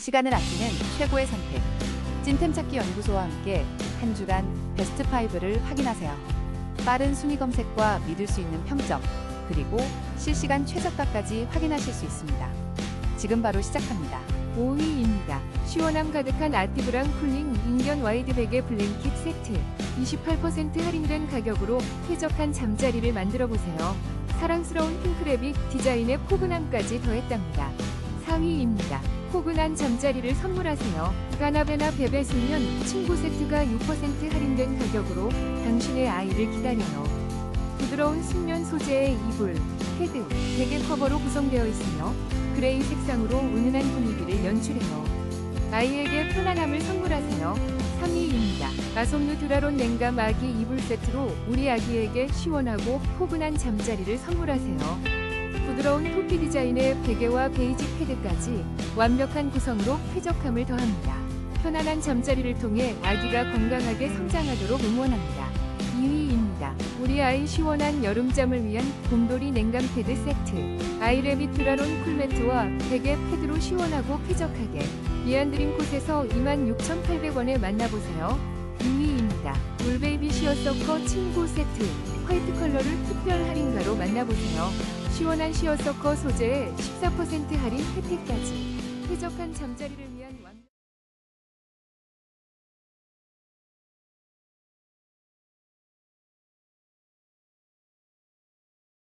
시간을 아끼는 최고의 선택. 찐템 찾기 연구소와 함께 한 주간 베스트 5를 확인하세요. 빠른 순위 검색과 믿을 수 있는 평점, 그리고 실시간 최저가까지 확인하실 수 있습니다. 지금 바로 시작합니다. 5위입니다. 시원함 가득한 아티브랑 쿨링 인견 와이드 베개 블랭킷 세트. 28% 할인된 가격으로 쾌적한 잠자리를 만들어 보세요. 사랑스러운 핑크래빅 디자인의 포근함까지 더했답니다. 4위입니다. 포근한 잠자리를 선물하세요. 가나베나 베베 수면 침구 세트가 6% 할인된 가격으로 당신의 아이를 기다려요. 부드러운 순면 소재의 이불, 헤드, 베개 커버로 구성되어 있으며 그레이 색상으로 은은한 분위기를 연출해요. 아이에게 편안함을 선물하세요. 3위입니다. 마솜누 드라론 냉감 아기 이불 세트로 우리 아기에게 시원하고 포근한 잠자리를 선물하세요. 부드러운 토피 디자인의 베개와 베이지 패드까지 완벽한 구성으로 쾌적함을 더합니다. 편안한 잠자리를 통해 아기가 건강하게 성장하도록 응원합니다. 2위입니다. 우리 아이 시원한 여름잠을 위한 곰돌이 냉감 패드 세트. 아이레미 드라론 쿨매트와 베개 패드로 시원하고 쾌적하게 리안드림 콧에서 26,800원에 만나보세요. 2위입니다. 울베이비 시어서커 침구 세트. 화이트 컬러를 특별 할인가로 만나보세요. 시원한 시어서커 소재에 14% 할인 혜택까지. 쾌적한 잠자리를 위한